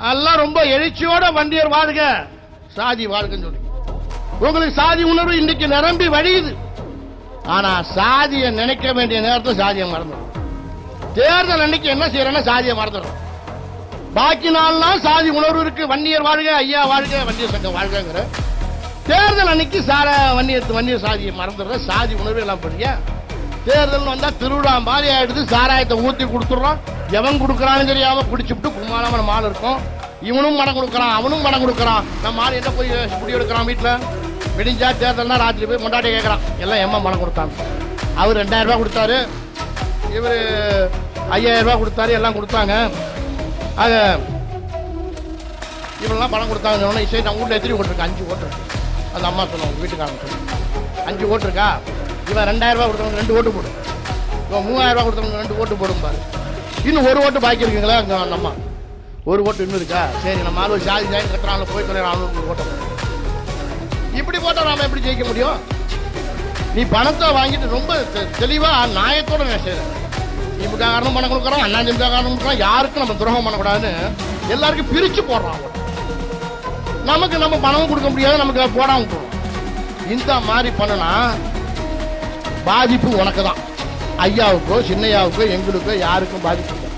எல்லாம் ரொம்ப எழுச்சியோட வண்டியர் வாழ்க. சாதி வாழ்கன்னு சொல்லி. உங்களுக்கு சாதி உணர்வு இன்னைக்கு நிரம்பி வழியுது. ஆனா சாதியை நினைக்க வேண்டிய நேரத்தில் சாதியை மறந்துடும். தேர்தல் அன்னைக்கு என்ன செய்யறேன்னா சாதியை மறந்துடும். பாக்கி நாள்லாம் சாதி உணர்வு இருக்கு. வன்னியர் வாழ்க ஐயா வாழ்க வன்னியர் சங்கம் வாழ்கங்கிற. தேர்தல் அன்னைக்கு சார வன்னியர் வன்னியர் சாதியை மறந்துடுற சாதி உணர்வு எல்லாம் பண்ணியா தேர்தல் வந்தா திருவிழா மாதிரி ஆயிடுது. சாராயத்தை ஊத்தி கொடுத்துடுறோம். எவன் கொடுக்குறான்னு தெரியாம குடிச்சுட்டு கும்மாளமான மால் இருக்கும். இவனும் மடம் கொடுக்குறான் அவனும் மடம் கொடுக்குறான். நம்ம ஆள் என்ன போய் குடி எடுக்கிறான் வீட்டில் விடிஞ்சா தேர்தல்னா ராத்திரி போய் முண்டாட்டி கேட்கறான் எல்லாம் எம்மா மடம் கொடுத்தான் அவர் ரெண்டாயிரம் கொடுத்தாரு. இவர் ஐயாயிரம் கொடுத்தாரு எல்லாம் கொடுத்தாங்க. ஆக இவெல்லாம் பணம் கொடுத்தாங்க உடனே சரி நான் வீட்டில் எத்திரி ஓட்டுருக்கேன் அஞ்சு ஓட்டு அந்த அம்மா சொன்னாங்க வீட்டுக்காரங்க சொன்னாங்க அஞ்சு ஓட்டு இருக்கா? இவன் ரெண்டாயிரம் ரூபா கொடுத்தவங்க ரெண்டு ஓட்டு போடும் இவன் மூவாயிரம் ரூபா கொடுத்தவங்க ரெண்டு ஓட்டு போடும் பாரு இன்னும் ஒரு ஓட்டு பாக்கி இருக்குங்களா? அங்க நம்ம ஒரு ஓட்டு இன்னும் இருக்கா? சரி நம்ம ஆளு ஜாதி ஜாதி கட்டுறாங்க போய் தொலைறான் ஓட்டம் இப்படி போட்டா நாம எப்படி ஜெயிக்க முடியும்? நீ பணத்தை வாங்கிட்டு ரொம்ப தெ- தெளிவா நியாயத்தோட நான் செய்யறேன் திமுக காரணம் பணம் கொடுக்குறோம் அண்ணா திமுக காரணம் கொடுக்குறோம் யாருக்கும் நம்ம துரோகம் பண்ணக்கூடாதுன்னு எல்லாருக்கும் பிரிச்சு போடுறோம் நமக்கு நம்ம பணமும் கொடுக்க முடியாது நமக்கு போடாம விட்டுருவோம் இந்த மாதிரி பண்ணனா பாதிப்பு உனக்கு தான் ஐயாவுக்கோ சின்னையாவுக்கோ எங்களுக்கோ யாருக்கும் பாதிப்பு இல்லை.